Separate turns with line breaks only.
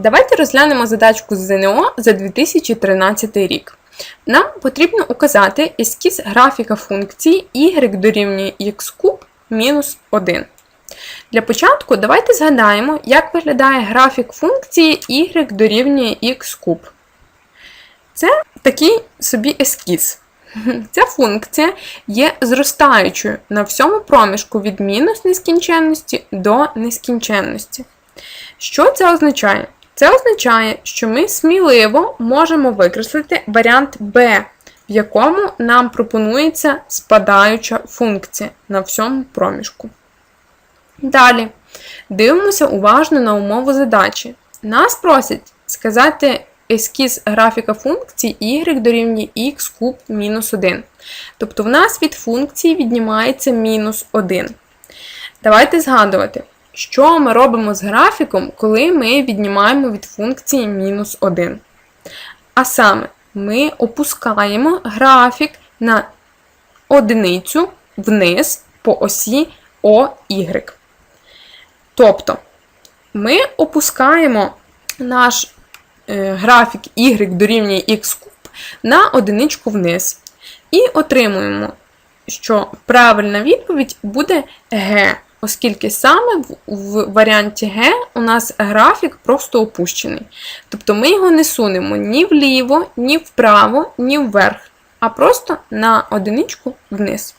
Давайте розглянемо задачку з ЗНО за 2013 рік. Нам потрібно указати ескіз графіка функції y дорівнює x куб мінус 1. Для початку давайте згадаємо, як виглядає графік функції y дорівнює x куб. Це такий собі ескіз. Ця функція є зростаючою на всьому проміжку від мінус нескінченності до нескінченності. Що це означає? Це означає, що ми сміливо можемо викреслити варіант b, в якому нам пропонується спадаюча функція на всьому проміжку. Далі дивимося уважно на умову задачі. Нас просять сказати ескіз графіка функції y дорівнює x куб мінус 1. Тобто в нас від функції віднімається мінус 1. Давайте згадувати, що ми робимо з графіком, коли ми віднімаємо від функції мінус 1. А саме, ми опускаємо графік на одиницю вниз по осі OY. Тобто, ми опускаємо наш е, графік y дорівнює x куб на одиничку вниз. І отримуємо, що правильна відповідь буде Г, оскільки саме в, варіанті Г у нас графік просто опущений. Тобто ми його не сунемо ні вліво, ні вправо, ні вверх, а просто на одиничку вниз.